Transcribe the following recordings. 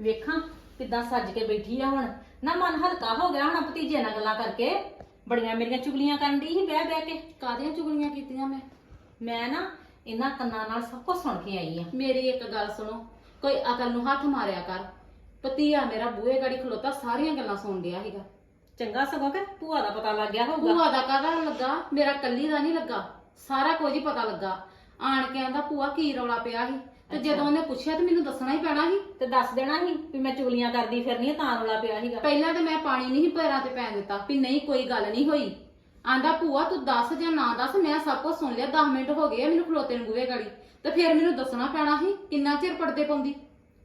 ਵੇਖਾਂ ਕਿੱਦਾਂ ਸੱਜ ਕੇ ਬੈਠੀ ਆ ਹੁਣ। ਨਾ ਮਨ ਹਲਕਾ ਹੋ ਗਿਆ ਹੁਣ ਭਤੀਜੇ ਨਾਲ ਗੱਲਾਂ ਕਰਕੇ। ਬੜੀਆਂ ਮੇਰੀਆਂ ਚੁਗਲੀਆਂ ਕਰਨ ਦੀ ਸੀ ਬਹਿ ਬਹਿ ਕੇ। ਕਾਹਦੀਆਂ ਚੁਗਲੀਆਂ ਕੀਤੀਆਂ ਮੈਂ? ਮੈਂ ਨਾ ਇਹਨਾਂ ਕੰਨਾਂ ਨਾਲ ਸਭ ਕੁਝ ਸੁਣ ਕੇ ਆਈ ਆ। ਮੇਰੀ ਇੱਕ ਗੱਲ ਸੁਣੋ ਕੋਈ ਅਕਲ ਨੂੰ ਹੱਥ ਮਾਰਿਆ ਕਰ। ਪਤੀਆ ਮੇਰਾ ਬੂਹੇ ਗਾੜੀ ਖਲੋਤਾ ਸਾਰੀਆਂ ਗੱਲਾਂ ਸੁਣ ਡਿਆ ਸੀਗਾ। ਚੰਗਾ ਸਗੋਂ ਕਿ ਭੂਆ ਦਾ ਪਤਾ ਲੱਗ ਗਿਆ ਹੋਊਗਾ। ਭੂਆ ਦਾ ਕਾਹਦਾ ਲੱਗਾ? ਮੇਰਾ ਕੱਲੀ ਦਾ ਨਹੀਂ ਲੱਗਾ। ਸਾਰਾ ਕੁਝ ਹੀ ਪਤਾ ਲੱਗਾ। ਆਣ ਕੇ ਆਂਦਾ ਭੂਆ ਕੀ ਰੌਲਾ ਪਿਆ ਸੀ? ਤੇ ਜਦੋਂ ਉਹਨੇ ਪੁੱਛਿਆ ਤੇ ਮੈਨੂੰ ਦੱਸਣਾ ਹੀ ਪੈਣਾ ਸੀ। ਤੇ ਦੱਸ ਦੇਣਾ ਸੀ ਵੀ ਮੈਂ ਚੁਗਲੀਆਂ ਕਰਦੀ ਫਿਰਨੀ ਆ ਤਾਂ ਰੌਲਾ ਪਿਆ ਸੀਗਾ। ਪਹਿਲਾਂ ਤੇ ਮੈਂ ਪਾਣੀ ਨਹੀਂ ਪੈਰਾਂ ਤੇ ਪੈਣ ਦਿੱਤਾ ਵੀ ਨਹੀਂ ਕੋਈ ਗੱਲ ਨਹੀਂ ਹੋਈ। ਆਂਦਾ ਭੂਆ ਤੂੰ ਦੱਸ ਜਾਂ ਨਾ ਦੱਸ ਮੈਂ ਸਭ ਕੁਝ ਸੁਣ ਲਿਆ 10 ਮਿੰਟ ਹੋ ਗਏ ਆ ਮੈਨੂੰ ਖਲੋਤੇ ਨੂੰ ਬੂਹੇ ਗਾੜੀ। ਤੇ ਫਿਰ ਮੈਨੂੰ ਦੱਸਣਾ ਪੈਣਾ ਸੀ ਕਿੰਨਾ ਚਿਰ ਪੜਦੇ ਪਾਉਂਦੀ?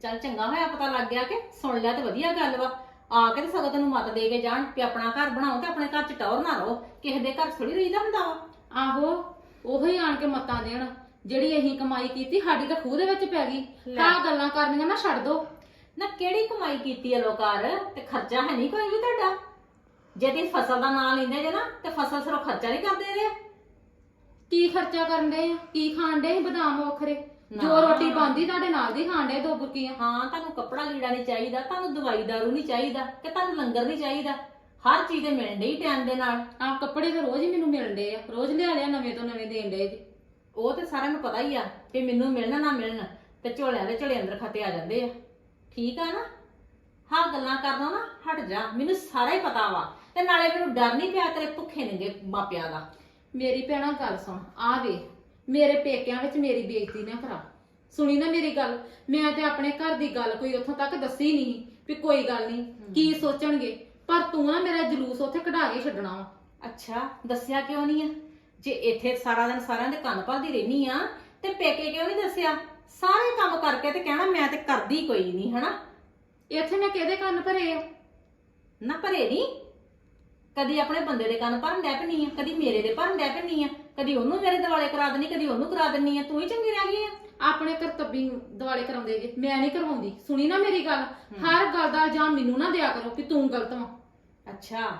ਚੱਲ ਚੰਗਾ ਹੋਇਆ ਪਤਾ ਲੱਗ ਗਿਆ ਕਿ ਸੁਣ ਲਿਆ ਤੇ ਵਧੀਆ ਗੱਲ ਵਾ। ਆ ਕੇ ਤੇ ਸਗੋਂ ਤੈਨੂੰ ਮਤ ਦੇ ਕੇ ਜਾਣ ਕਿ ਆਪਣਾ ਘਰ ਬਣਾਓ ਤੇ ਆਪਣੇ ਘਰ ਚ ਟੌਰ ਨਾ ਰਹੋ। ਕਿਸੇ ਦੇ ਘਰ ਥੋੜੀ ਰਹੀਦਾ ਹੁੰਦਾ ਵਾ। ਆਹੋ ਉਹੋ ਹੀ ਆਣ ਕੇ ਮਤਾਂ ਦੇਣ। ਜਿਹੜੀ ਅਸੀਂ ਕਮਾਈ ਕੀਤੀ ਸਾਡੀ ਤਾਂ ਖੂਹ ਦੇ ਵਿੱਚ ਪੈ ਗਈ। ਲੈ। ਆਹ ਗੱਲਾਂ ਕਰਨੀਆਂ ਨਾ ਛੱਡ ਦੋ। ਨਾ ਕਿਹੜੀ ਕਮਾਈ ਕੀਤੀ ਆ ਲੋਕਾਰ ਤੇ ਖਰਚਾ ਹੈ ਨਹੀਂ ਕੋਈ ਵੀ ਤੁਹਾਡਾ? ਜੇ ਤੇ ਫਸਲ ਦਾ ਨਾਂ ਲੈਂਦੇ ਜੇ ਨਾ ਤੇ ਫਸਲ ਸਿਰੋਂ ਖਰਚਾ ਨਹੀਂ ਕਰਦੇ ਰਹੇ ਕੀ ਖਰਚਾ ਕਰਨ ਦੇ ਆ? ਕੀ ਖਾਣ ਦੇ ਬਦਾਮ ਵੱਖਰੇ ਜੋ ਨਾ। ਰੋਟੀ ਪਾਉਂਦੀ ਤੁਹਾਡੇ ਨਾਲ ਦੀ ਖਾਣ ਦੇ ਦੋ ਬੁਰਕੀਆਂ। ਹਾਂ ਤੁਹਾਨੂੰ ਕੱਪੜਾ ਲੀੜਾ ਨਹੀਂ ਚਾਹੀਦਾ ਤੁਹਾਨੂੰ ਦਵਾਈ ਦਾਰੂ ਨਹੀਂ ਚਾਹੀਦਾ ਕਿ ਤੁਹਾਨੂੰ ਲੰਗਰ ਨਹੀਂ ਚਾਹੀਦਾ। ਹਰ ਚੀਜ਼ ਦੇ ਮਿਲਣ ਡਈ ਟਾਈਮ ਦੇ ਨਾਲ। ਆਹ ਕੱਪੜੇ ਤਾਂ ਰੋਜ਼ ਹੀ ਮੈਨੂੰ ਮਿਲਦੇ ਆ। ਰੋਜ਼ ਲਿਆ ਲਿਆ ਨਵੇਂ ਤੋਂ ਨਵੇਂ ਦੇਣ ਦੇ ਜੀ। ਉਹ ਤੇ ਸਾਰਿਆਂ ਨੂੰ ਪਤਾ ਹੀ ਆ ਕਿ ਮੈਨੂੰ ਮਿਲਣ ਨਾ ਮਿਲਣ ਤੇ ਝੋਲਿਆਂ ਦੇ ਝੋਲੇ ਅੰਦਰ ਖਾਤੇ ਆ ਜਾਂਦੇ ਆ। ਠੀਕ ਆ ਨਾ? ਹਾਂ ਗੱਲਾਂ ਕਰਦਾ ਨਾ ਹਟ ਜਾ ਮੈਨੂੰ ਸਾਰਾ ਹੀ ਪਤਾ ਵਾ। ਤੇ ਨਾਲੇ ਮੈਨੂੰ ਡਰ ਨਹੀਂ ਪਿਆ ਤੇਰੇ ਭੁੱਖੇ ਨੰਗੇ ਮਾਪਿਆਂ ਦਾ। ਮੇਰੀ ਭੈਣਾ ਗੱਲ ਸੁਣ ਆ ਵੇ ਮੇਰੇ ਪੇਕਿਆਂ ਵਿੱਚ ਮੇਰੀ ਬੇਇੱਜ਼ਤੀ ਨਾ ਕਰਾ। ਸੁਣੀ ਨਾ ਮੇਰੀ ਗੱਲ ਮੈਂ ਤੇ ਆਪਣੇ ਘਰ ਦੀ ਗੱਲ ਕੋਈ ਉੱਥੋਂ ਤੱਕ ਦੱਸੀ ਨਹੀਂ ਵੀ ਕੋਈ ਗੱਲ ਨਹੀਂ ਕੀ ਸੋਚਣਗੇ। ਪਰ ਤੂੰ ਨਾ ਮੇਰਾ ਜਲੂਸ ਉੱਥੇ ਕਢਾ ਕੇ ਛੱਡਣਾ ਵਾ। ਅੱਛਾ ਦੱਸਿਆ ਕਿਉਂ ਨਹੀਂ ਆ? ਜੇ ਇੱਥੇ ਸਾਰਾ ਦਿਨ ਸਾਰਿਆਂ ਦੇ ਕੰਨ ਭਰਦੀ ਰਹਿਨੀ ਆ ਤੇ ਪੇਕੇ ਕਿਉਂ ਨਹੀਂ ਦੱਸਿਆ? ਸਾਰੇ ਕੰਮ ਕਰਕੇ ਤੇ ਕਹਿਣਾ ਮੈਂ ਤੇ ਕਰਦੀ ਕੋਈ ਨਹੀਂ ਹਨਾ? ਇੱਥੇ ਮੈਂ ਕਿਹਦੇ ਕੰਨ ਭਰੇ ਆ? ਨਾ ਭਰੇ ਨਹੀਂ। ਕਦੀ ਆਪਣੇ ਬੰਦੇ ਦੇ ਕੰਨ ਭਰਨ ਡੈ ਪੈਣੀ ਆ ਕਦੀ ਮੇਰੇ ਦੇ ਭਰਨ ਡੈ ਪੈਣੀ ਆ ਕਦੀ ਉਹਨੂੰ ਮੇਰੇ ਦਿਵਾਲੇ ਕਰਾ ਦੇਣੀ ਕਦੀ ਉਹਨੂੰ ਕਰਾ ਦੇਣੀ ਆ। ਤੂੰ ਹੀ ਚੰਗੀ ਰਹਿ ਗਈ ਆ। ਆਪਣੇ ਕਰਤੱਬੀ ਦੁਆਲੇ ਕਰਾਉਂਦੇ ਜੇ ਮੈਂ ਨਹੀਂ ਕਰਵਾਉਂਦੀ। ਸੁਣੀ ਨਾ ਮੇਰੀ ਗੱਲ। ਹਰ ਗੱਲ ਦਾ ਇਲਜ਼ਾਮ ਮੈਨੂੰ ਨਾ ਦਿਆ ਕਰੋ ਕਿ ਤੂੰ ਗਲਤ ਵਾਂ। ਅੱਛਾ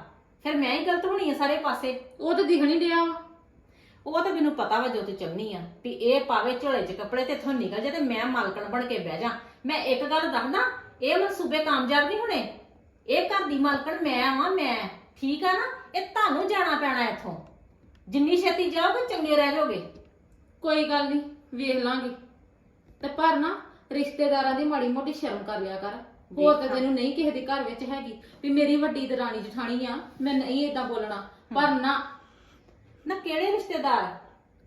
ਫਿਰ ਮੈਂ ਹੀ ਗਲਤ ਹੋਣੀ ਆ ਸਾਰੇ ਪਾਸੇ? ਉਹ ਤਾਂ ਦਿਖ ਨਹੀਂ ਵਾ। ਉਹ ਤਾਂ ਮੈਨੂੰ ਪਤਾ ਵਾ ਜੋ ਤੇ ਚਾਹੁੰਦੀ ਆ ਵੀ ਇਹ ਪਾਵੇ ਝੋਲੇ 'ਚ ਕੱਪੜੇ ਤੇ ਇੱਥੋਂ ਨਿਕਲ ਜਾ ਤੇ ਮੈਂ ਮਾਲਕਣ ਬਣ ਕੇ ਬਹਿ ਜਾ। ਮੈਂ ਇੱਕ ਗੱਲ ਦੱਸਦਾ ਇਹ ਮਨਸੂਬੇ ਕਾਮਯਾਬ ਨਹੀਂ ਹੋਣੇ? ਇਹ ਘਰ ਦੀ ਮਾਲਕਣ ਮੈਂ ਆਵਾਂ ਮੈਂ। ਠੀਕ ਆ ਨਾ? ਇਹ ਤੁਹਾਨੂੰ ਜਾਣਾ ਪੈਣਾ ਇੱਥੋਂ। ਜਿੰਨੀ ਛੇਤੀ ਜਾਓਗੇ ਚੰਗੇ ਰਹਿ ਜਾਓਗੇ। ਕੋਈ ਗੱਲ ਨਹੀਂ ਵੇਖ ਲਾਂਗੇ। ਤੇ ਪਰ ਨਾ ਰਿਸ਼ਤੇਦਾਰਾਂ ਦੀ ਮਾੜੀ ਮੋਟੀ ਸ਼ਰਮ ਕਰ ਲਿਆ ਕਰ। ਹੋਰ ਤਾਂ ਤੈਨੂੰ ਨਹੀਂ ਕਿਸੇ ਦੇ ਘਰ ਵਿੱਚ ਹੈਗੀ ਵੀ ਮੇਰੀ ਵੱਡੀ ਦਰਾਣੀ ਜਠਾਣੀ ਆ ਮੈਂ ਨਹੀਂ ਏਦਾਂ ਬੋਲਣਾ। ਪਰ ਨਾ ਨਾ ਕਿਹੜੇ ਰਿਸ਼ਤੇਦਾਰ?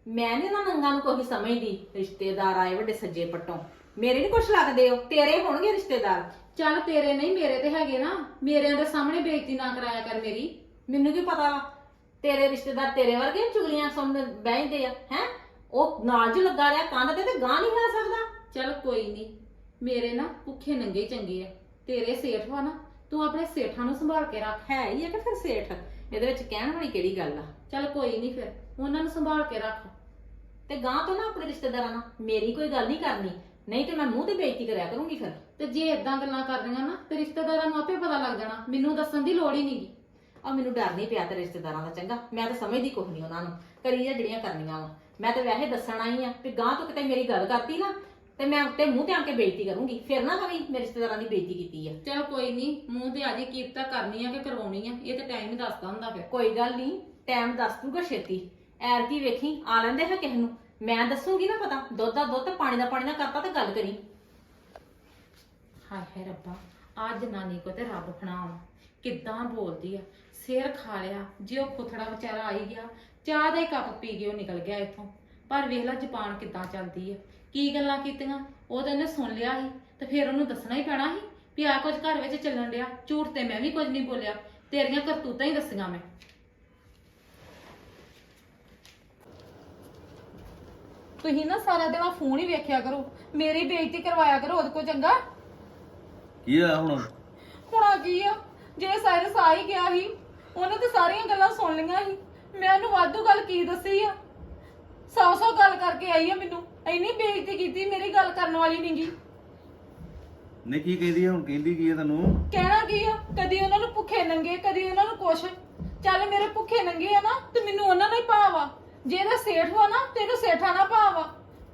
ਮੈਂ ਨੀ ਨਾ ਨੰਗਾ ਨੂੰ ਕੋਈ ਸਮਝਦੀ ਰਿਸ਼ਤੇਦਾਰ ਆਏ ਵੱਡੇ ਸੱਜੇ ਪੱਟੋਂ। ਮੇਰੇ ਨਹੀਂ ਕੁਛ ਲੱਗਦੇ ਹੋ ਤੇਰੇ ਹੋਣਗੇ ਰਿਸ਼ਤੇਦਾਰ। ਚੱਲ ਤੇਰੇ ਨਹੀਂ ਮੇਰੇ ਤੇ ਹੈਗੇ ਨਾ। ਮੇਰਿਆਂ ਦੇ ਸਾਹਮਣੇ ਬੇਇੱਜ਼ਤੀ ਨਾ ਕਰਾਇਆ ਕਰ ਮੇਰੀ। ਮੈਨੂੰ ਕੀ ਪਤਾ? ਵਾ ਤੇਰੇ ਰਿਸ਼ਤੇਦਾਰ ਤੇਰੇ ਵਰਗੇ ਚੁਗਲੀਆਂ ਸੁਣਨ ਬਹਿੰਦੇ ਆ ਹੈ? ਉਹ ਨਾਲ ਚ ਲੱਗਾ ਰਿਹਾ ਕੰਨ ਤੇ ਤੇ ਗਾਂ ਨਹੀਂ ਖਾ ਸਕਦਾ। ਚੱਲ ਕੋਈ ਨਹੀਂ ਮੇਰੇ ਨਾ ਭੁੱਖੇ ਨੰਗੇ ਹੀ ਚੰਗੇ ਆ। ਤੇਰੇ ਸੇਠ ਵਾ ਨਾ ਤੂੰ ਆਪਣੇ ਸੇਠਾਂ ਨੂੰ ਸੰਭਾਲ ਕੇ ਰੱਖ। ਹੈ ਹੀ ਆ ਕਿ ਫਿਰ ਸੇਠ? ਇਹਦੇ ਵਿੱਚ ਕਹਿਣ ਵਾਲੀ ਕਿਹੜੀ ਗੱਲ ਆ? ਚੱਲ ਕੋਈ ਨਹੀਂ ਫਿਰ ਉਹਨਾਂ ਨੂੰ ਸੰਭਾਲ ਕੇ ਰੱਖ। ਤੇ ਗਾਂ ਤੋਂ ਨਾ ਆਪਣੇ ਰਿਸ਼ਤੇਦਾਰਾਂ ਨਾਲ ਮੇਰੀ ਕੋਈ ਗੱਲ ਨਹੀਂ ਕਰਨੀ। ਨਹੀਂ ਤੇ ਮੈਂ ਮੂੰਹ ਤੇ ਬੇਇੱਜ਼ਤੀ ਕਰਿਆ ਕਰੂੰਗੀ ਫਿਰ। ਤੇ ਜੇ ਇਦਾਂ ਗੱਲਾਂ ਕਰਦੀਆਂ ਨਾ ਤੇ ਰਿਸ਼ਤੇਦਾਰਾਂ ਨੂੰ ਆਪੇ ਪਤਾ ਲੱਗ ਜਾਣਾ ਮੈਨੂੰ ਦੱਸਣ ਦੀ ਲੋੜ ਹੀ ਨਹੀਂਗੀ ਆ ਮੈਨੂੰ ਡਰ ਨਹੀਂ ਪਿਆ ਤੇ ਰਿਸ਼ਤੇਦਾਰਾਂ ਦਾ ਚੰਗਾ ਮੈਂ ਤਾਂ ਸਮਝਦੀ ਕੁਝ ਨਹੀਂ ਉਹਨਾਂ ਨੂੰ। ਕਰੀ ਜਾਂ ਜਿਹੜੀਆਂ ਕਰਨੀਆਂ ਵਾ। ਮੈਂ ਤਾਂ ਵੈਸੇ ਦੱਸਣ ਆਈ ਆ ਕਿ ਗਾਂ ਤੋਂ ਕਿਤੇ ਮੇਰੀ ਗੱਲ ਕਰਤੀ ਨਾ ਤੇ ਮੈਂ ਉੱਤੇ ਮੂੰਹ ਤੇ ਆ ਕੇ ਬੇਇੱਜ਼ਤੀ ਕਰੂੰਗੀ। ਫਿਰ ਨਾ ਕਵੀ ਮੇਰੇ ਰਿਸ਼ਤੇਦਾਰਾਂ ਦੀ ਬੇਇੱਜ਼ਤੀ ਕੀਤੀ ਆ। ਚਲ ਕੋਈ ਨਹੀਂ ਮੂੰਹ ਤੇ ਆਜੀ ਕੀਪਤਾ ਕਰਨੀ ਆ ਕਿ ਕਰਵਾਉਣੀ ਆ ਇਹ ਤੇ ਟਾਈਮ ਹੀ ਦੱਸਦਾ ਹੁੰਦਾ ਫਿਰ। ਕੋਈ ਗੱਲ ਨਹੀਂ ਟਾਈਮ ਦੱਸ ਦੂਗਾ ਛੇਤੀ। ਐਰ ਕੀ ਵੇਖੀ ਆ ਲੈਂਦੇ ਹੈ ਕਿਸੇ ਨੂੰ। ਮੈਂ ਦੱਸੂਗੀ ਨਾ ਪਤਾ ਦੁੱਧ ਦਾ ਦੁੱਧ ਪਾਣੀ ਦਾ ਪਾਣੀ ਨਾ ਕਰਤਾ ਤੇ ਗੱਲ ਕਰੀ। ਹਾਏ ਹਾਏ ਰੱਬਾ ਆ ਜਨਾਨੀ ਕੋ ਤੇ ਰੱਬ ਫਣਾਵਾ ਕਿੱਦਾਂ ਬੋਲਦੀ ਆ? ਸਿਰ ਖਾ ਲਿਆ ਜੇ ਉਹ ਖੁਥੜਾ ਵਿਚਾਰਾ ਆਈ ਗਿਆ ਚਾਹ ਦਾ ਹੀ ਕੱਪ ਪੀ ਕੇ ਉਹ ਨਿਕਲ ਗਿਆ ਇੱਥੋਂ। ਪਰ ਵੇਖ ਲੈ ਜ਼ਬਾਨ ਕਿੱਦਾਂ ਚੱਲਦੀ ਆ। ਕੀ ਗੱਲਾਂ ਕੀਤੀਆਂ? ਉਹ ਤਾਂ ਇਹਨੇ ਸੁਣ ਲਿਆ ਸੀ ਤੇ ਫਿਰ ਉਹਨੂੰ ਦੱਸਣਾ ਹੀ ਪੈਣਾ ਸੀ ਵੀ ਆ ਕੁਝ ਘਰ ਵਿੱਚ ਚੱਲਣ ਡਿਆ। ਝੂਠ ਤੇ ਮੈਂ ਵੀ ਕੁਝ ਨਹੀਂ ਬੋਲਿਆ। ਤੇਰੀਆਂ ਕਰਤੂਤਾਂ ਹੀ ਦੱਸੀਆਂ ਮੈਂ। ਤੁਸੀਂ ਨਾ ਸਾਰਾ ਦਿਨ ਫੋਨ ਹੀ ਵੇਖਿਆ ਕਰੋ। ਮੇਰੀ ਬੇਇੱਜ਼ਤੀ ਕਰਵਾਇਆ ਕਰੋ ਉਹਦੇ ਕੋ ਚੰਗਾ। ਕੀ ਆ ਹੁਣ? ਹੁਣਾ ਕੀ ਆ? ਜੇ ਸਾਇਰਸ ਆ ਹੀ ਗਿਆ ਸੀ ਉਹਨੇ ਤੇ ਸਾਰੀਆਂ ਗੱਲਾਂ ਸੁਣ ਲਈਆਂ ਸੀ। ਮੈਂ ਉਹਨੂੰ ਵਾਧੂ ਗੱਲ ਕੀ ਦੱਸੀ ਆ? ਸੌ ਸੌ ਗੱਲ ਕਰਕੇ ਆਈ ਆ ਮੈਨੂੰ। ਇੰਨੀ ਬੇਇੱਜ਼ਤੀ ਕੀਤੀ ਮੇਰੀ ਗੱਲ ਕਰਨ ਵਾਲੀ ਨਹੀਂਗੀ ਨੇ ਕੀ ਕਹਿੰਦੀ ਆ? ਹੁਣ ਕਹਿੰਦੀ ਕੀ ਆ ਤੈਨੂੰ? ਕਹਿਣਾ ਕੀ ਆ? ਕਦੀ ਉਹਨਾਂ ਨੂੰ ਭੁੱਖੇ ਨੰਗੇ ਕਦੀ ਉਹਨਾਂ ਨੂੰ ਕੁਛ। ਚੱਲ ਮੇਰੇ ਭੁੱਖੇ ਨੰਗੇ ਆ ਨਾ ਤੇ ਮੈਨੂੰ ਉਹਨਾਂ ਨਾਲ ਹੀ ਭਾਵ ਆ। ਜੇ ਇਹਦਾ ਸੇਠ ਵਾ ਨਾ ਤੇ ਇਹਨੂੰ ਸੇਠਾ ਨਾ ਭਾਵ ਆ।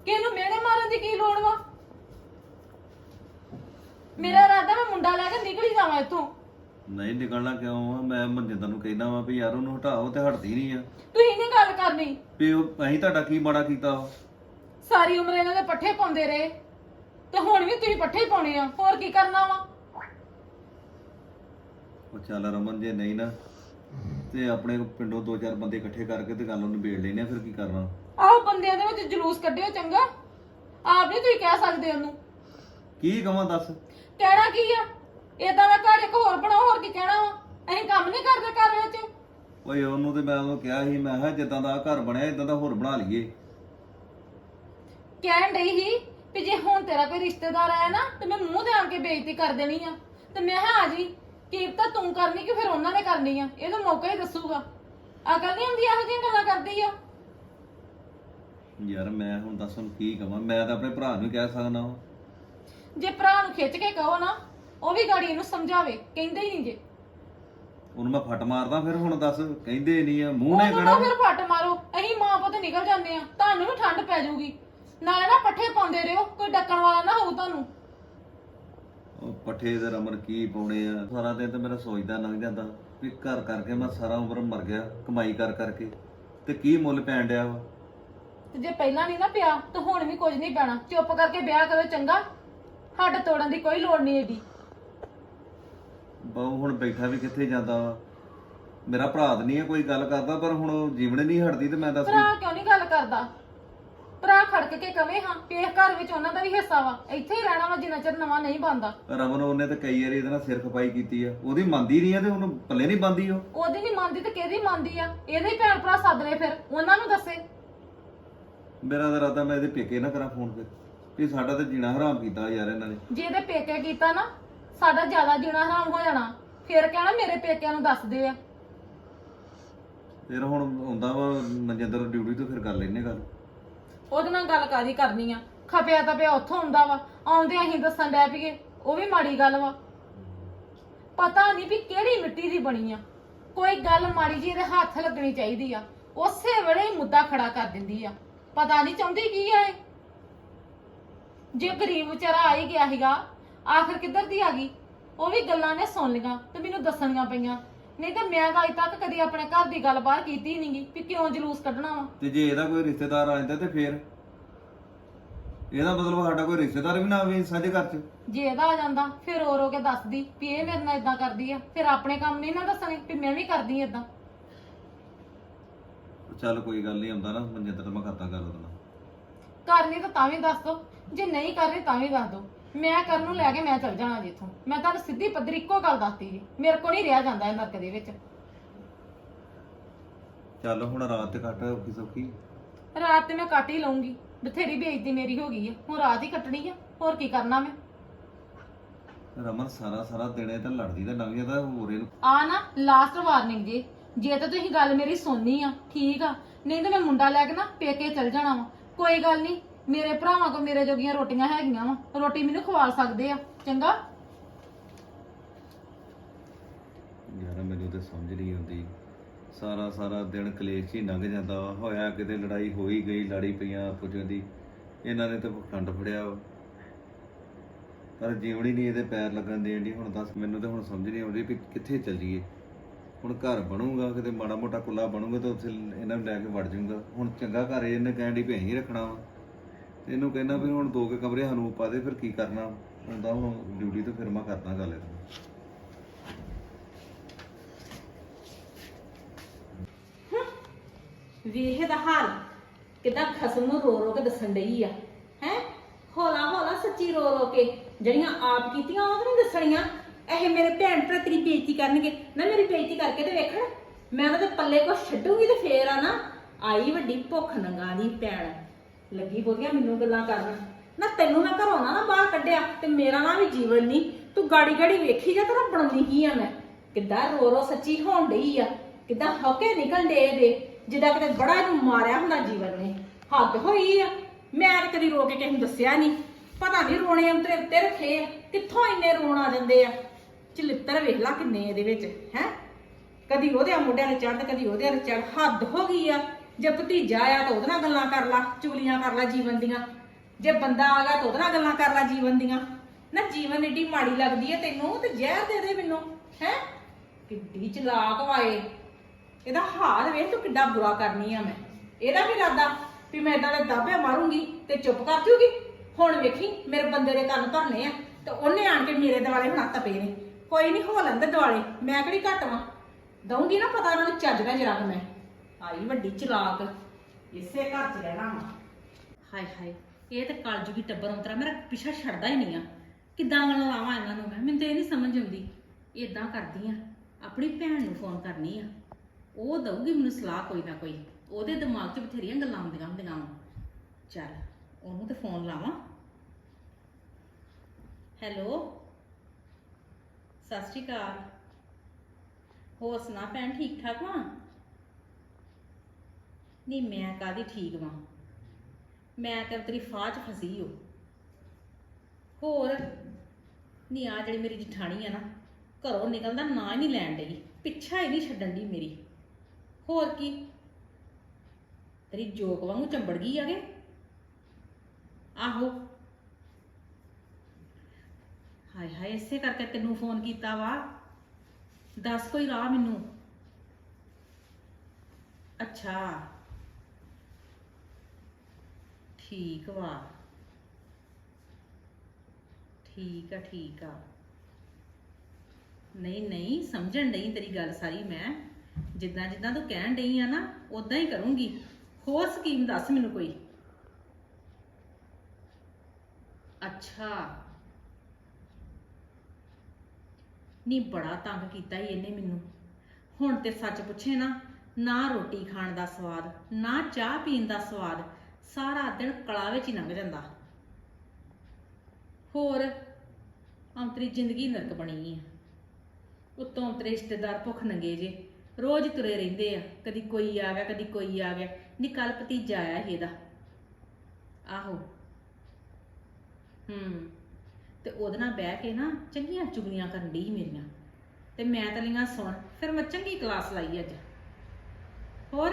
ਕਿ ਇਹਨੂੰ ਮਿਹਣੇ ਮਾਰਨ ਦੀ ਕੀ ਲੋੜ ਵਾ? ਮੇਰਾ ਇਰਾਦਾ ਮੈਂ ਮੁੰਡਾ ਲੈ ਕੇ ਨਿਕਲ ਹੀ ਜਾਵਾਂ ਇੱਥੋਂ। ਨਹੀਂ ਨਿਕਲਣਾ ਕਿਉਂ ਆ? ਮੈਂ ਮਨਜਿੰਦਰ ਨੂੰ ਕਹਿੰਦਾ ਵਾ ਵੀ ਯਾਰ ਉਹਨੂੰ ਹਟਾਓ ਤੇ ਹਟਦੀ ਨਹੀਂ ਆ। ਤੁਸੀਂ ਨਹੀਂ ਗੱਲ ਕਰਨੀ। ਵੀ ਉਹ ਅਸੀਂ ਤੁਹਾਡਾ ਕੀ ਮਾੜਾ ਕੀਤਾ ਵਾ? ਸਾਰੀ ਉਮਰ ਇਹਨਾਂ ਦੇ ਪੱਠੇ ਪਾਉਂਦੇ ਰਹੇ। ਤੇ ਹੁਣ ਵੀ ਤੁਸੀਂ ਪੱਠੇ ਹੀ ਪਾਉਣੇ ਆ ਹੋਰ ਕੀ ਕਰਨਾ ਵਾ? ਉਹ ਚੱਲ ਰਮਨ ਜੇ ਨਹੀਂ ਨਾ ਤੇ ਆਪਣੇ ਪਿੰਡੋਂ ਦੋ ਚਾਰ ਬੰਦੇ ਇਕੱਠੇ ਕਰਕੇ ਤੇ ਗੱਲ ਨੂੰ ਨਿਬੇੜ ਲੈਨੇ ਆ ਫਿਰ ਕੀ ਕਰਨਾ? ਆਹ ਬੰਦਿਆਂ ਦੇ ਵਿੱਚ ਜਲੂਸ ਕੱਢਿਓ ਚੰਗਾ। ਆਪ ਨਹੀਂ ਤੁਸੀਂ ਕਹਿ ਸਕਦੇ ਉਹਨੂੰ। ਕੀ ਕਵਾਂ ਦੱਸ? ਕਹਿਣਾ ਕੀ ਆ? ਏਦਾਂ ਦਾ ਘਰ ਇੱਕ ਹੋਰ ਬਣਾਓ ਹੋਰ ਕੀ ਕਹਿਣਾ ਵਾ? ਅਸੀਂ ਕੰਮ ਨਹੀਂ ਕਰਦੇ ਘਰ ਵਿੱਚ। ਓਏ ਉਹਨੂੰ ਤੇ ਮੈਂ ਉਹਨੂੰ ਕਿਹਾ ਸੀ ਮੈਂ ਕਿਹਾ ਜਿੱਦਾਂ ਦਾ ਆਹ ਘਰ ਬਣਿਆ ਇਦਾਂ ਦਾ ਹੋਰ ਬਣਾ ਲਈਏ। ਕਹਿਣ ਡਈ ਸੀ ਵੀ ਜੇ ਹੁਣ ਤੇਰਾ ਕੋਈ ਰਿਸ਼ਤੇਦਾਰ ਆਇਆ ਨਾ ਤੇ ਮੈਂ ਮੂੰਹ ਤੇ ਆਣ ਕੇ ਬੇਇੱਜ਼ਤੀ ਕਰ ਦੇਣੀ ਆ। ਤੇ ਮੈਂ ਹਾਂ ਜੀ ਕੀ ਤਾਂ ਤੂੰ ਕਰਨੀ ਕਿ ਫਿਰ ਉਹਨਾਂ ਨੇ ਕਰਨੀ ਆ ਇਹ ਤਾਂ ਮੌਕਾ ਹੀ ਦੱਸੂਗਾ। ਅਕਲ ਨਹੀਂ ਹੁੰਦੀ ਇਹੋ ਜਿਹੀਆਂ ਗੱਲਾਂ ਕਰਦੀ ਆ। ਯਾਰ ਮੈਂ ਹੁਣ ਦੱਸ ਹੁਣ ਕੀ ਕਵਾਂ ਮੈਂ ਤਾਂ ਆਪਣੇ ਭਰਾ ਨੂੰ ਹੀ ਕਹਿ ਸਕਦਾ ਵਾਂ ਜੇ ਭਰਾ ਨੂੰ ਖਿੱਚ ਕੇ ਕਹੋ ਨਾ ਉਹ ਵੀ ਗਾੜੀ ਇਹਨੂੰ ਸਮਝਾਵੇ ਕਹਿੰਦੇ ਹੀ ਨਹੀਂ ਜੇ। ਉਹਨੂੰ ਮੈਂ ਫੱਟ ਮਾਰਦਾ ਫਿਰ ਹੁਣ ਦੱਸ ਕਹਿੰਦੇ ਨਹੀਂ ਆ ਮੂੰਹ ਨੇ ਉਹਨੂੰ ਨਾ ਕਹਿਣਾ। ਫਿਰ ਫੱਟ ਮਾਰੋ ਅਸੀਂ ਮਾਂ ਪੁੱਤ ਨਿਕਲ ਜਾਂਦੇ ਆ ਤੁਹਾਨੂੰ ਵੀ ਠੰਡ ਪੈ ਜਾਊਗੀ। ਨਾਲੇ ਨਾ ਪੱਠੇ ਪਾਉਂਦੇ ਰਹੋ ਕੋਈ ਡੱਕਣ ਵਾਲਾ ਨਾ ਹੋਊ ਤੁਹਾਨੂੰ। ਉਹ ਪੱਠੇ ਦੇ ਰਮਨ ਕੀ ਪਾਉਣੇ ਆ? ਸਾਰਾ ਦਿਨ ਤਾਂ ਮੇਰਾ ਸੋਚਦਾ ਲੰਘ ਜਾਂਦਾ ਵੀ ਘਰ ਕਰਕੇ ਮੈਂ ਸਾਰਾ ਉਮਰ ਮਰ ਗਿਆ ਕਮਾਈ ਕਰ ਕਰਕੇ। ਤੇ ਕੀ ਮੁੱਲ ਪੈਣ ਡਿਆ ਵਾ? ਤੇ ਜੇ ਪਹਿਲਾਂ ਨਹੀਂ ਨਾ ਪਿਆ ਤਾਂ ਹੁਣ ਵੀ ਕੁਝ ਨਹੀਂ ਪੈਣਾ। ਚੁੱਪ ਕਰਕੇ ਵਿਆਹ ਕਰੋ ਚੰਗਾ। ਹੱਡ ਤੋੜਨ ਦੀ ਕੋਈ ਲੋੜ ਨਹੀਂ ਏਡੀ। ਬਹੁ ਹੁਣ ਬੈਠਾ ਵੀ ਕਿੱਥੇ ਜਾਂਦਾ ਵਾ? ਮੇਰਾ ਭਰਾ ਤਾਂ ਨਹੀਂ ਹੈ ਕੋਈ ਗੱਲ ਕਰਦਾ ਪਰ ਹੁਣ ਉਹ ਜੀਵਨ ਨਹੀਂ ਹਟਦੀ ਤੇ ਮੈਂ ਦੱਸ ਵੀ ਭਰਾ ਕਿਉਂ ਨਹੀਂ ਗੱਲ ਕਰਦਾ? ਭਰਾ ਖੜਕ ਕੇ ਕਵੇ ਹਾਂ ਕਿ ਇਸ ਘਰ ਵਿੱਚ ਉਹਨਾਂ ਦਾ ਵੀ ਹਿੱਸਾ ਵਾ ਇੱਥੇ ਹੀ ਰਹਿਣਾ ਵਾ ਜਿੰਨਾ ਚਿਰ ਨਵਾਂ ਨਹੀਂ ਬਣਦਾ। ਰਮਨ ਉਹਨੇ ਤਾਂ ਕਈ ਵਾਰੀ ਇਹਦੇ ਨਾਲ ਸਿਰ ਖਪਾਈ ਕੀਤੀ ਆ। ਉਹਦੀ ਮੰਨਦੀ ਨਹੀਂ ਆ ਤੇ ਉਹਨੂੰ ਪੱਲੇ ਨਹੀਂ ਬੰਦੀ ਉਹ। ਉਹਦੀ ਨਹੀਂ ਮੰਨਦੀ ਤੇ ਕਿਹਦੀ ਮੰਨਦੀ ਆ? ਇਹਦੇ ਹੀ ਭੈਣ ਭਰਾ ਸੱਦ ਲਏ ਫਿਰ ਉਹਨਾਂ ਨੂੰ ਦੱਸੇ। ਮੇਰਾ ਤਾਂ ਇਰਾਦਾ ਮੈਂ ਇਹਦੇ ਪੇਕੇ ਨਾ ਕਰਾਂ ਫੋਨ ਫਿਰ ਵੀ ਸਾਡਾ ਤਾਂ ਜੀਣਾ ਹਰਾਮ ਕੀਤਾ ਯਾਰ ਇਹਨਾਂ ਨੇ। ਜੇ ਇਹਦੇ ਪੇਕੇ ਕੀਤਾ ਨਾ ਸਾਡਾ ਜ਼ਿਆਦਾ ਜੀਣਾ ਹਰਾਮ ਹੋ ਜਾਣਾ। ਫਿਰ ਕਹਿਣਾ ਮੇਰੇ ਪੇਕਿਆਂ ਨੂੰ ਦੱਸਦੇ ਆ। ਫਿਰ ਹੁਣ ਆਉਂਦਾ ਵਾ ਮਨਜਿੰਦਰ ਡਿਊਟੀ ਤੋਂ ਫਿਰ ਕਰ ਲੈਨੇ ਗੱਲ। ਉਹਦੇ ਨਾਲ ਗੱਲ ਕਾਦੀ ਕਰਨੀ ਆ? ਖਪਿਆ ਤਾਂ ਪਿਆ ਉੱਥੋਂ ਆਉਂਦਾ ਵਾ, ਆਉਂਦੇ ਅਸੀਂ ਦੱਸਣ ਲੈ ਪਈਏ, ਉਹ ਵੀ ਮਾੜੀ ਗੱਲ ਵਾ। ਪਤਾ ਨਹੀਂ ਵੀ ਕਿਹੜੀ ਮਿੱਟੀ ਦੀ ਬਣੀ ਆ। ਕੋਈ ਗੱਲ ਮਾੜੀ ਜੀ ਇਹਦੇ ਹੱਥ ਲੱਗਣੀ ਚਾਹੀਦੀ ਆ। ਉਸੇ ਵੇਲੇ ਹੀ ਮੁੱਦਾ ਖੜਾ ਕਰ ਦਿੰਦੀ ਆ। ਪਤਾ ਨਹੀਂ ਚਾਹੁੰਦੀ ਕੀ ਆ ਇਹ। ਜੇ ਗਰੀਬ ਵਿਚਾਰਾ ਆ ਹੀ ਗਿਆ ਸੀਗਾ, ਆਖਰ ਕਿੱਧਰ ਦੀ ਆ ਗਈ? ਉਹ ਵੀ ਗੱਲਾਂ ਨੇ ਸੁਣ ਲਈਆਂ ਤੇ ਮੈਨੂੰ ਦੱਸਣੀਆਂ ਪਈਆਂ। ਨਹੀਂ ਤਾਂ ਮੈਂ ਤਾਂ ਅੱਜ ਤੱਕ ਕਦੀ ਆਪਣੇ ਘਰ ਦੀ ਗੱਲ ਬਾਹਰ ਕੀਤੀ ਨਹੀਂਗੀ ਵੀ ਕਿਉਂ ਜਲੂਸ ਕੱਢਣਾ ਵਾ? ਤੇ ਜੇ ਇਹਦਾ ਕੋਈ ਰਿਸ਼ਤੇਦਾਰ ਆ ਜਾਂਦਾ ਤੇ ਫਿਰ? ਇਹਦਾ ਮਤਲਬ ਸਾਡਾ ਕੋਈ ਰਿਸ਼ਤੇਦਾਰ ਵੀ ਨਾ ਆਵੇ ਸਾਡੇ ਘਰ 'ਚ? ਜੇ ਇਹਦਾ ਆ ਜਾਂਦਾ ਫਿਰ ਰੋ ਰੋ ਕੇ ਦੱਸਦੀ ਵੀ ਇਹ ਮੇਰੇ ਨਾਲ ਇਦਾਂ ਕਰਦੀ ਆ। ਫਿਰ ਆਪਣੇ ਕੰਮ ਨਹੀਂ ਨਾ ਦੱਸਣੇ ਵੀ ਮੈਂ ਵੀ ਕਰਦੀ ਇਦਾਂ ਚੱਲ ਕੋਈ ਗੱਲ ਨਹੀਂ ਆਉਂਦਾ ਨਾ ਮਨਜਿੰਦਰ ਮੈਂ ਕਰਦਾ ਗੱਲ ਉਹਦੇ ਨਾਲ। ਕਰਨੀ ਤਾਂ ਤਾਂ ਵੀ ਦੱਸ ਦੋ ਜੇ ਨਹੀਂ ਕਰਨੀ ਤਾਂ ਵੀ ਦੱਸ ਦੋ। ਮੈਂ ਕਰਨ ਨੂੰ ਲੈ ਕੇ ਮੈਂ ਚੱਲ ਜਾਣਾ ਜੀ ਇੱਥੋਂ। ਮੈਂ ਤੁਹਾਨੂੰ ਸਿੱਧੀ ਪੱਧਰੀ ਇੱਕੋ ਗੱਲ ਦੱਸਤੀ ਜੀ। ਮੇਰੇ ਕੋਲ ਨਹੀਂ ਰਿਹਾ ਜਾਂਦਾ ਇਹ ਨਰਕ ਦੇ ਵਿੱਚ। ਚੱਲ ਹੁਣ ਰਾਤ ਤੇ ਕੱਟ ਔਖੀ ਸੌਖੀ। ਰਾਤ ਤੇ ਮੈਂ ਕੱਟ ਹੀ ਲਊਂਗੀ। ਬਥੇਰੀ ਬੇਇੱਜ਼ਤੀ ਮੇਰੀ ਹੋ ਗਈ ਆ। ਹੁਣ ਰਾਤ ਹੀ ਕੱਟਣੀ ਆ। ਹੋਰ ਕੀ ਕਰਨਾ ਮੈਂ? ਰਮਨ ਸਾਰਾ ਸਾਰਾ ਦਿਨ ਇਹ ਤਾਂ ਲੜਦੀ ਤੇ ਨਵੀਂ ਤਾਂ ਹੋਰ ਇਹਨੂੰ ਆ ਨਾ ਲਾਸਟ ਵਾਰਨਿੰਗ ਜੀ। ਜੇ ਤਾਂ ਤੁਸੀਂ ਗੱਲ ਮੇਰੀ ਸੁਣਨੀ ਆ ਠੀਕ ਆ। ਨਹੀਂ ਤਾਂ ਮੈਂ ਮੁੰਡਾ ਲੈ ਕੇ ਨਾ ਪੇਕੇ ਚਲ ਜਾਣਾ ਵਾ। ਕੋਈ ਗੱਲ ਨਹੀਂ ਮੇਰੇ ਭਰਾਵਾਂ ਕੋ ਮੇਰੇ ਜੋਗੀਆਂ ਰੋਟੀਆਂ ਹੈਗੀਆਂ ਵਾ ਰੋਟੀ ਮੈਨੂੰ ਖਵਾ ਸਕਦੇ ਆ, ਚੰਗਾ? ਯਾਰ ਮੈਨੂੰ ਤੇ ਸਮਝ ਨਹੀਂ ਆਉਂਦੀ। ਸਾਰਾ ਸਾਰਾ ਦਿਨ ਕਲੇਸ਼ ਹੀ ਲੰਘ ਜਾਂਦਾ ਵਾ। ਹੋਇਆ ਕਿਤੇ ਲੜਾਈ ਹੋਈ ਗਈ, ਲੜੀ ਪਈਆਂ ਆਪਸ ਦੀ। ਇਹਨਾਂ ਨੇ ਤਾਂ ਖੰਡ ਫੜਿਆ ਵਾ। ਪਰ ਜੀਵਣੀ ਨਹੀਂ ਇਹਦੇ ਪੈਰ ਲੱਗਣ ਦੇਣ ਦੀ ਹੁਣ ਦੱਸ, ਮੈਨੂੰ ਤਾਂ ਹੁਣ ਸਮਝ ਨਹੀਂ ਆਉਂਦੀ ਵੀ ਕਿੱਥੇ ਚੱਲੀਏ। ਹੁਣ ਘਰ ਬਣੂਗਾ, ਕਿਤੇ ਮਾੜਾ ਮੋਟਾ ਕੁੱਲਾ ਬਣੂਗਾ ਤਾਂ ਉੱਥੇ ਇਹਨਾਂ ਨੂੰ ਲੈ ਕੇ ਵੜ ਜਾਊਗਾ। ਹੁਣ ਚੰਗਾ ਘਰ ਇਹਨੇ ਕਹਿਣ ਦੀ ਵੀ ਅਸੀਂ ਰੱਖਣਾ ਵਾ। ਤੇ ਇਹਨੂੰ ਕਹਿੰਦਾ ਵੀ ਹੁਣ ਦੋ ਕੇ ਕਮਰੇ ਸਾਨੂੰ ਪਾ ਦੇ, ਫਿਰ ਕੀ ਕਰਨਾ? ਹੁੰਦਾ ਹੁਣ ਡਿਊਟੀ ਤੇ ਫਿਰ ਮੈਂ ਕਰਦਾ ਗੱਲ ਇਹਦੇ ਨਾਲ। ਦਾ ਹਾਲ ਕਿਦਾਂ ਖਸਮ ਨੂੰ ਰੋ ਰੋ ਕੇ ਦੱਸਣ ਡਈ ਆ, ਹੈ? ਹੌਲਾ ਹੌਲਾ ਸੱਚੀ ਰੋ ਰੋ ਕੇ ਜਿਹੜੀਆਂ ਆਪ ਕੀਤੀਆਂ, ਉਹ ਨਹੀਂ ਦੱਸਣੀਆਂ। ਇਹ ਮੇਰੇ ਭੈਣ ਭਰਾ ਤੇਰੀ ਬੇਇੱਜ਼ਤੀ ਕਰਨਗੇ। ਨਾ ਮੇਰੀ ਬੇਇੱਜ਼ਤੀ ਕਰਕੇ ਤੇ ਵੇਖਣ, ਮੈਂ ਉਹਨਾਂ ਦੇ ਪੱਲੇ ਕੋ ਛੱਡੂਗੀ ਤੇ ਫੇਰ ਆ ਨਾ, ਆਈ ਵੱਡੀ ਭੁੱਖ ਨੰਗਾ ਦੀ ਭੈਣ। ਲੱਗੀ ਬੋਲੀਆਂ ਮੈਨੂੰ ਗੱਲਾਂ ਕਰਨ। ਨਾ ਤੈਨੂੰ ਮੈਂ ਘਰੋਂ ਨਾ ਨਾ ਬਾਹਰ ਕੱਢਿਆ ਤੇ ਮੇਰਾ ਨਾ ਵੀ ਜੀਵਨ ਨਹੀਂ। ਤੂੰ ਗਾੜੀ ਗਾੜੀ ਵੇਖੀ ਜਾ, ਤੇਰਾ ਬਣਾਉਂਦੀ ਕੀ ਆ ਮੈਂ? ਕਿੱਦਾਂ ਰੋ ਰੋ ਸੱਚੀ ਹੋਣ ਡਈ ਆ? ਕਿੱਦਾਂ ਹੌਕੇ ਨਿਕਲਣ ਡੇ ਦੇ ਜਿੱਦਾਂ ਕਿਤੇ ਬੜਾ ਇਹਨੂੰ ਮਾਰਿਆ ਹੁੰਦਾ ਜੀਵਨ ਨੇ। ਹੱਦ ਹੋਈ ਆ। ਮੈਂ ਤਾਂ ਕਦੀ ਰੋ ਕੇ ਕਿਸੇ ਨੂੰ ਦੱਸਿਆ ਨਹੀਂ। ਪਤਾ ਨਹੀਂ ਰੋਣੇ ਅੰਤਰੇ ਉੱਤੇ ਰੱਖੇ ਆ। ਕਿੱਥੋਂ ਇੰਨੇ ਰੋਣ ਆ ਜਾਂਦੇ ਆ? ਚਲਿੱਤਰ ਵੇਖ ਲਾ ਕਿੰਨੇ ਇਹਦੇ ਵਿੱਚ, ਹੈ? ਕਦੀ ਉਹਦੇ ਮੋਢਿਆਂ ਦੇ ਚੜ੍ਹ ਤੇ ਕਦੀ ਉਹਦੇ ਦੇ ਚੜ੍ਹ। ਹੱਦ ਹੋ ਗਈ ਆ। ਜੇ ਭਤੀਜਾ ਆ ਤਾਂ ਉਹਦੇ ਨਾਲ ਗੱਲਾਂ ਕਰ ਲਾ ਚੁਗਲੀਆਂ ਕਰ ਲਾ ਜੀਵਨ ਦੀਆਂ। ਜੇ ਬੰਦਾ ਆ ਗਿਆ ਤਾਂ ਉਹਦੇ ਨਾਲ ਗੱਲਾਂ ਕਰ ਲਾ ਜੀਵਨ ਦੀਆਂ। ਨਾ ਜੀਵਨ ਏਡੀ ਮਾੜੀ ਲੱਗਦੀ ਹੈ ਤੈਨੂੰ ਤੇ ਜ਼ਹਿਰ ਦੇ ਦੇ ਮੈਨੂੰ, ਹੈ? ਕਿੱਡੀ ਚਲਾਕ ਵਾਏ ਇਹਦਾ ਹਾਲ ਵੇਖ ਤੂੰ ਕਿੱਡਾ ਬੁਰਾ ਕਰਨੀ ਆ ਮੈਂ। ਇਹਦਾ ਵੀ ਇਰਾਦਾ ਵੀ ਮੈਂ ਇਦਾਂ ਦੇ ਦਾਬੇ ਮਾਰੂੰਗੀ ਤੇ ਚੁੱਪ ਕਰ ਜੂਗੀ। ਹੁਣ ਵੇਖੀ, ਮੇਰੇ ਬੰਦੇ ਦੇ ਕੰਨ ਭਰਨੇ ਆ ਤੇ ਉਹਨੇ ਆਣ ਕੇ ਮੇਰੇ ਦਿਵਾਲੇ ਹੁਣ ਹੱਥ ਪਏ ਨੇ। ਕੋਈ ਨਹੀਂ ਹੋ ਲੈਂਦੇ ਦਿਵਾਲੇ, ਮੈਂ ਕਿਹੜੀ ਘੱਟ ਵਾਂ? ਦਊਂਗੀ ਨਾ ਪਤਾ, ਉਹਨਾਂ ਨੂੰ ਚੱਜ ਦਾ ਜਰਾ ਮੈਂ। ਆਈ ਵੱਡੀ ਚਲਾਕ, ਇਸੇ ਘਰ 'ਚ ਰਹਿਣਾ ਵਾ। ਹਾਏ ਹਾਏ, ਇਹ ਤੇ ਕਲਜੂਗੀ ਟੱਬਰ ਅੰਤਰਾ ਮੇਰਾ ਪਿੱਛਾ ਛੱਡਦਾ ਹੀ ਨਹੀਂ ਆ। ਕਿੱਦਾਂ ਲਾਵਾਂ ਇਹਨਾਂ ਨੂੰ ਮੈਂ, ਮੈਨੂੰ ਤੇ ਇਹ ਨਹੀਂ ਸਮਝ ਆਉਂਦੀ। ਇਦਾਂ ਕਰਦੀ ਆ, ਆਪਣੀ ਭੈਣ ਨੂੰ ਫੋਨ ਕਰਨੀ ਆ। ਉਹ ਦਊਗੀ ਮੈਨੂੰ ਸਲਾਹ ਕੋਈ ਨਾ ਕੋਈ, ਉਹਦੇ ਦਿਮਾਗ 'ਚ ਬਥੇਰੀਆਂ ਗੱਲਾਂ ਆਉਂਦੀਆਂ ਹੁੰਦੀਆਂ ਵਾ। ਚੱਲ, ਉਹਨੂੰ ਤੇ ਫੋਨ ਲਾਵਾਂ। ਹੈਲੋ? ਸਤਿ ਸ਼੍ਰੀ ਅਕਾਲ। ਹੋਰ ਸੁਣਾ ਭੈਣ, ਠੀਕ ਠਾਕ ਵਾਂ? ਨਹੀਂ ਮੈਂ ਕਾਦੀ ਠੀਕ ਵਾਂ? ਮੈਂ ਤੇ ਤੇਰੀ ਫਾਹ 'ਚ ਫਸੀ ਹੋ ਹੋਰ ਨਹੀਂ ਆ ਜਿਹੜੀ ਮੇਰੀ ਜਠਾਣੀ ਆ ਨਾ, ਘਰੋਂ ਨਿਕਲਦਾ ਨਾ ਹੀ ਨਹੀਂ ਲੈਣ ਡਈ, ਪਿੱਛਾ ਹੀ ਨਹੀਂ ਛੱਡਣ ਦੀ ਮੇਰੀ। ਹੋਰ ਕੀ? ਤੇਰੀ ਜੋਕ ਵਾਂਗੂ ਚੰਬੜ ਗਈ ਆਗੇ ਆਹੋ। ਹਾਏ ਹਾਏ, ਇਸੇ ਕਰਕੇ ਤੈਨੂੰ ਫੋਨ ਕੀਤਾ ਵਾ। ਦੱਸ ਕੋਈ ਰਾਹ ਮੈਨੂੰ। ਅੱਛਾ। ਠੀਕ ਵਾ। ਠੀਕ ਆ ਠੀਕ ਆ। ਨਹੀਂ ਨਹੀਂ, ਸਮਝਣ ਨਹੀਂ ਤੇਰੀ ਗੱਲ ਸਾਰੀ ਮੈਂ। ਜਿੱਦਾਂ ਜਿੱਦਾਂ ਤੂੰ ਕਹਿਣ ਡਈ ਆ ਨਾ ਉਦਾਂ ਹੀ ਕਰੂੰਗੀ। ਹੋਰ ਸਕੀਮ ਦੱਸ ਮੈਨੂੰ ਕੋਈ। ਅੱਛਾ। ਨੀ, ਬੜਾ ਤੰਗ ਕੀਤਾ ਈ ਇਹਨੇ ਮੈਨੂੰ। ਹੁਣ ਤੇ ਸੱਚ ਪੁੱਛੇ ਨਾ ਨਾ ਰੋਟੀ ਖਾਣ ਦਾ ਸਵਾਦ, ਨਾ ਚਾਹ ਪੀਣ ਦਾ ਸਵਾਦ ਸਾਰਾ ਦਿਨ ਕਲਾ ਵਿੱਚ ਹੀ ਲੰਘ ਜਾਂਦਾ। ਹੋਰ, ਅੰਤਰੀ ਜ਼ਿੰਦਗੀ ਨਰਕ ਬਣੀ ਆ। ਉਤੋਂ ਅੰਤਰੇ ਰਿਸ਼ਤੇਦਾਰ ਭੁੱਖ ਨੰਗੇ ਜੇ, ਰੋਜ਼ ਤੁਰੇ ਰਹਿੰਦੇ ਆ, ਕਦੀ ਕੋਈ ਆ ਗਿਆ, ਕਦੀ ਕੋਈ ਆ ਗਿਆ, ਨੀ ਕੱਲ ਭਤੀਜਾ ਆਇਆ ਸੀ ਇਹਦਾ। ਆਹੋ। ਹੂੰ, ਤੇ ਉਹਦੇ ਨਾਲ ਬਹਿ ਕੇ ਨਾ ਚੰਗੀਆਂ ਚੁਗਲੀਆਂ ਕਰਨ ਡਈ ਮੇਰੀਆਂ। ਤੇ ਮੈਂ ਤਾਂ ਲੀਆਂ ਸੁਣ, ਫਿਰ ਮੈਂ ਚੰਗੀ ਕਲਾਸ ਲਾਈ ਅੱਜ। ਹੋਰ,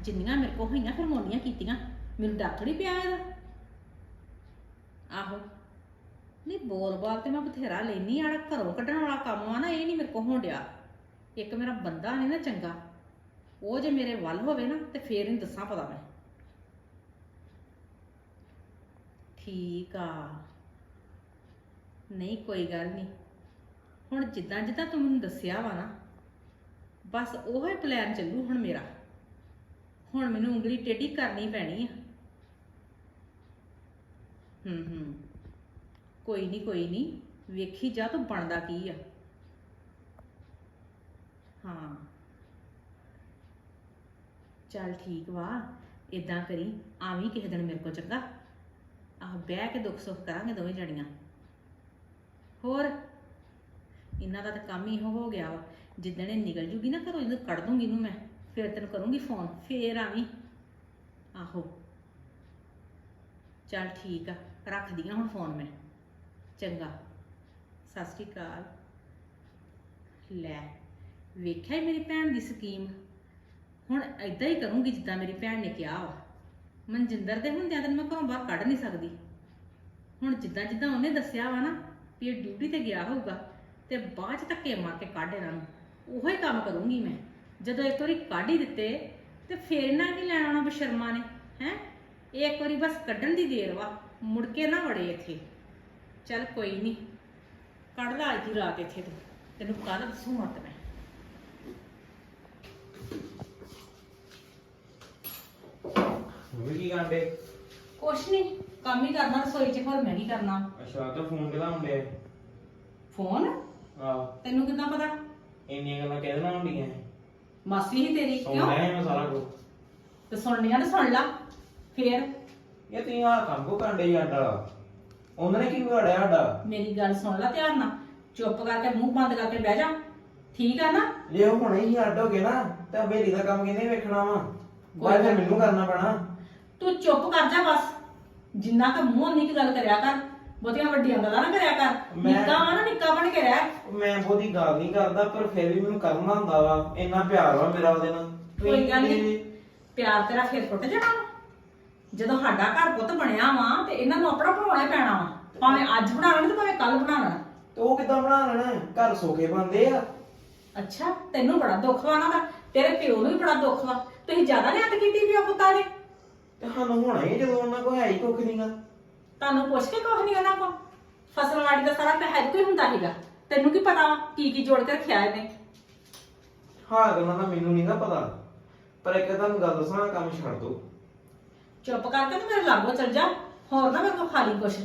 ਜਿੰਨੀਆਂ ਮੇਰੇ ਕੋਲ ਹੋਈਆਂ, ਫਿਰ ਮੋਨੀਆਂ ਕੀਤੀਆਂ। ਮੈਨੂੰ ਡੱਕ ਨਹੀਂ ਪਿਆ ਇਹਦਾ। ਆਹੋ। ਨਹੀਂ, ਬੋਲ ਬਾਲ ਤੇ ਮੈਂ ਬਥੇਰਾ ਲੈਨੀ ਆੜਾ ਘਰੋਂ ਕੱਢਣ ਵਾਲਾ ਕੰਮ ਆ ਨਾ, ਇਹ ਨਹੀਂ ਮੇਰੇ ਕੋਲ ਹੋਣ ਡਿਆ। ਇੱਕ ਮੇਰਾ ਬੰਦਾ ਨਹੀਂ ਨਾ ਚੰਗਾ। ਉਹ ਜੇ ਮੇਰੇ ਵੱਲ ਹੋਵੇ ਨਾ, ਤੇ ਫੇਰ ਇਹਨੂੰ ਦੱਸਾਂ ਪਤਾ ਮੈਂ। ਠੀਕ ਆ। ਨਹੀਂ, ਕੋਈ ਗੱਲ ਨਹੀਂ ਹੁਣ ਜਿੱਦਾਂ ਜਿੱਦਾਂ ਤੂੰ ਮੈਨੂੰ ਦੱਸਿਆ ਵਾ ਨਾ, ਬਸ ਉਹੋ ਹੀ ਪਲਾਨ ਚੱਲੂ ਹੁਣ ਮੇਰਾ। ਹੁਣ ਮੈਨੂੰ ਉਂਗਲੀ ਟੇਢੀ ਕਰਨੀ ਪੈਣੀ ਆ। ਹੂੰ ਹੂੰ। ਕੋਈ ਨਹੀਂ ਕੋਈ ਨਹੀਂ ਵੇਖੀ ਜਾ ਤੂੰ ਬਣਦਾ ਕੀ ਆ। ਹਾਂ। ਚੱਲ ਠੀਕ ਵਾ। ਇਦਾਂ ਕਰੀ, ਆਵੀਂ ਕਿਸੇ ਦਿਨ ਮੇਰੇ ਕੋਲ ਚੰਗਾ। ਆਹ ਬਹਿ ਕੇ ਦੁੱਖ ਸੁੱਖ ਕਰਾਂਗੇ ਦੋਵੇਂ ਜਣੀਆਂ। ਹੋਰ? ਇਹਨਾਂ ਦਾ ਤਾਂ ਕੰਮ ਹੀ ਇਹੋ ਹੋ ਗਿਆ ਵਾ। ਜਿੱਦਣ ਇਹ ਨਿਕਲ ਜੂਗੀ ਨਾ, ਘਰੋਂ ਜਦੋਂ ਕੱਢ ਦੂੰਗੀ ਇਹਨੂੰ ਮੈਂ, ਫਿਰ ਤੈਨੂੰ ਕਰੂੰਗੀ ਫੋਨ। ਫੇਰ ਆਵੀਂ। ਆਹੋ। ਚੱਲ ਠੀਕ ਆ, ਰੱਖਦੀ ਆ ਹੁਣ ਫੋਨ ਮੈਂ। ਚੰਗਾ। ਸਤਿ ਸ਼੍ਰੀ ਅਕਾਲ। ਲੈ, ਵੇਖਿਆ ਈ ਮੇਰੀ ਭੈਣ ਦੀ ਸਕੀਮ? ਹੁਣ ਐਦਾਂ ਹੀ ਕਰੂੰਗੀ ਜਿੱਦਾਂ ਮੇਰੀ ਭੈਣ ਨੇ ਕਿਹਾ ਵਾ। ਮਨਜਿੰਦਰ ਦੇ ਹੁੰਦਿਆਂ ਤਾਂ ਮੈਂ ਘਰੋਂ ਬਾਹਰ ਕੱਢ ਨਹੀਂ ਸਕਦੀ। ਹੁਣ ਜਿੱਦਾਂ ਜਿੱਦਾਂ ਉਹਨੇ ਦੱਸਿਆ ਵਾ ਨਾ ਵੀ ਇਹ ਡਿਊਟੀ ਤੇ ਗਿਆ ਹੋਊਗਾ, ਤੇ ਬਾਅਦ ਚ ਧੱਕੇ ਮਾਰ ਕੇ ਕੱਢ ਇਹਨਾਂ ਨੂੰ। ਉਹੋ ਹੀ ਕੰਮ ਕਰੂੰਗੀ ਮੈਂ। ਜਦੋਂ ਇੱਕ ਵਾਰੀ ਕੱਢ ਹੀ ਦਿੱਤੇ, ਤੇ ਫੇਰ ਇਹਨਾਂ ਕੀ ਲੈਣ ਆਉਣਾ ਬਸ਼ਰਮਾ ਨੇ, ਹੈ? ਇੱਕ ਵਾਰੀ ਬਸ ਕੱਢਣ ਦੀ ਦੇਰ ਵਾ ਮੁੜ ਕੇ ਨਾ ਵੜੇ ਇੱਥੇ। ਚੱਲ ਕੋਈ ਨਹੀਂ ਕੱਢ ਲਾ ਅੱਜ ਦੀ ਰਾਤ ਇੱਥੇ ਤੂੰ ਤੈਨੂੰ ਕੱਲ ਦੱਸੂ ਮਤ ਮੈਂ। ਮੰਮੀ ਕੀ ਕਰਦੇ ਕੁਛ ਨਹੀਂ ਕੰਮ ਹੀ ਕਰਨਾ ਰਸੋਈ 'ਚ ਹੋਰ ਮੈਂ ਕੀ ਕਰਨਾ। ਅੱਛਾ ਤਾਂ ਫੋਨ ਕਿਹਦਾ ਹੁੰਦੇ ਫੋਨ? ਆ ਤੈਨੂੰ ਕਿੱਦਾਂ ਪਤਾ? ਇੰਨੀਆਂ ਗੱਲਾਂ ਕਿਹਦੇ ਨਾਲ ਹੁੰਦੀਆਂ। ਮਾਸੀ ਹੀ ਤੇਰੀ ਸੁਣ ਕਿਉਂ? ਲਿਆ ਮੈਂ ਸਾਰਾ ਕੁਝ ਤੇ ਸੁਣਨੀਆਂ ਤੇ ਸੁਣ ਲਾ। ਫੇਰ? ਇਹ ਤੁਸੀਂ ਆ ਕੰਮ ਕੋ ਕਾਂਡੇ ਸਾਡਾ। ਉਹਨਾਂ ਨੇ ਕੀ ਵਿਗਾੜਿਆ ਸਾਡਾ? ਮੇਰੀ ਗੱਲ ਸੁਣ ਲੈ ਧਿਆਨ ਨਾਲ। ਚੁੱਪ ਕਰਕੇ ਮੂੰਹ ਬੰਦ ਕਰਕੇ ਬਹਿ ਜਾ। ਠੀਕ ਆ ਨਾ? ਜੇ ਉਹ ਹੁਣੇ ਹੀ ਅੱਡ ਹੋ ਗਏ ਨਾ ਤਾਂ ਬੇਲੀ ਦਾ ਕੰਮ ਕਿਹਨੇ ਵੇਖਣਾ ਵਾ? ਬਾਅਦ ਚ ਮੈਨੂੰ ਕਰਨਾ ਪੈਣਾ। ਤੂੰ ਚੁੱਪ ਕਰ ਜਾ ਬਸ। ਜਿੰਨਾ ਕ ਮੂੰਹ ਨਹੀਂ ਗੱਲ ਕਰਿਆ ਕਰ ਬਹੁਤੀਆਂ ਵੱਡੀਆਂ ਗੱਲਾਂ ਨਾ ਕਰਿਆ ਕਰ। ਮੈਂ- ਨਿੱਕਾ ਵਾ ਨਾ ਨਿੱਕਾ ਬਣ ਕੇ ਰਹਿ। ਮੈਂ ਬਹੁਤੀ ਗੱਲ ਨਹੀਂ ਕਰਦਾ ਪਰ ਫਿਰ ਵੀ ਮੈਨੂੰ ਕਰਨਾ ਹੁੰਦਾ ਵਾ। ਇੰਨਾ ਪਿਆਰ ਵਾ ਮੇਰਾ ਉਹਦੇ ਨਾਲ। ਕੋਈ ਗੱਲ ਨਹੀਂ ਪਿਆਰ ਤੇਰਾ ਫੇਰ ਟੁੱਟ ਜਾਣਾ ਵਾ। ਜਦੋਂ ਸਾਡਾ ਘਰ ਪੁੱਤ ਬਣਿਆ ਵਾ ਤੇ ਇਹਨਾਂ ਨੂੰ ਆਪਣਾ ਬਣਾਉਣਾ ਹੀ ਪੈਣਾ ਵਾ ਭਾਵੇਂ ਅੱਜ ਬਣਾ ਲੈਣ ਤੇ ਭਾਵੇਂ ਕੱਲ ਬਣਾ ਲੈਣ। ਤੇ ਉਹ ਕਿੱਦਾਂ ਬਣਾ ਲੈਣਾ? ਘਰ ਸੋਖੇ ਬੰਦੇ ਆ। ਅੱਛਾ ਤੈਨੂੰ ਬੜਾ ਦੁੱਖ ਵਾ ਨਾ ਦਾ ਤੇਰੇ ਪਿਓ ਨੂੰ ਵੀ ਬੜਾ ਦੁੱਖ ਵਾ। ਤੁਸੀਂ ਜ਼ਿਆਦਾ ਨਿਆਤ ਕੀਤੀ ਪਿਓ ਪੁੱਤਾਂ ਨੇ ਤੇ ਸਾਨੂੰ ਹੋਣਾ ਹੀ ਜਦੋਂ ਉਹਨਾਂ ਕੋਲ ਹੈ ਹੀ ਕੁੱਖ ਨਹੀਂਗਾ ਤੁਹਾਨੂੰ ਪੁੱਛ ਕੇ ਕੁਛ ਨਹੀਂ ਉਹਨਾਂ ਕੋਲ? ਫਸਲਵਾੜੀ ਦਾ ਸਾਰਾ ਪੈਸਾ ਕੋਈ ਹੁੰਦਾ ਹੈਗਾ ਤੈਨੂੰ ਕੀ ਪਤਾ ਵਾ ਕੀ ਕੀ ਜੋੜ ਕੇ ਰੱਖਿਆ ਇਹਨੇ? ਹਾਂ ਗੱਲਾਂ ਦਾ ਮੈਨੂੰ ਨਹੀਂਗਾ ਪਤਾ। ਪਰ ਇੱਕ ਤੁਹਾਨੂੰ ਗੱਲ ਦੱਸਾਂ ਕੰਮ ਛੱਡ ਦੋ ਚੁੱਪ ਕਰਕੇ ਤੇ ਮੇਰੇ ਲਾਗੋ ਚੱਲ ਜਾ। ਹੋਰ ਨਾ ਮੇਰੇ ਕੋਲ ਖਾਲੀ ਕੁਛ।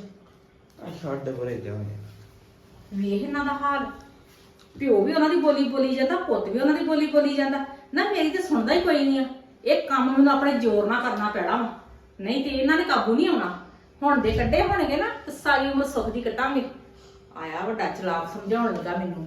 ਛੱਡ ਪਰੇ ਜਾ ਵੇਖ ਇਹਨਾਂ ਦਾ ਹਾਲ। ਪਿਓ ਵੀ ਉਹਨਾਂ ਦੀ ਬੋਲੀ ਬੋਲੀ ਜਾਂਦਾ ਪੁੱਤ ਵੀ ਉਹਨਾਂ ਦੀ ਬੋਲੀ ਬੋਲੀ ਜਾਂਦਾ। ਨਾ ਮੇਰੀ ਤੇ ਸੁਣਦਾ ਹੀ ਕੋਈ ਨਹੀਂ ਆ। ਇਹ ਕੰਮ ਮੈਨੂੰ ਆਪਣੇ ਜ਼ੋਰ ਨਾਲ ਕਰਨਾ ਪੈਣਾ ਵਾ। ਨਹੀਂ ਤੇ ਇਹਨਾਂ ਨੇ ਕਾਬੂ ਨਹੀਂ ਆਉਣਾ। ਹੁਣ ਦੇ ਕੱਢੇ ਹੋਣਗੇ ਨਾ ਤੇ ਸਾਰੀ ਉਮਰ ਸੁੱਖ ਦੀ ਕੱਟਾਂਗੇ ਆਇਆ ਵੱਡਾ ਚਲਾਕ ਸਮਝਾਉਣ ਲੱਗਾ ਮੈਨੂੰ।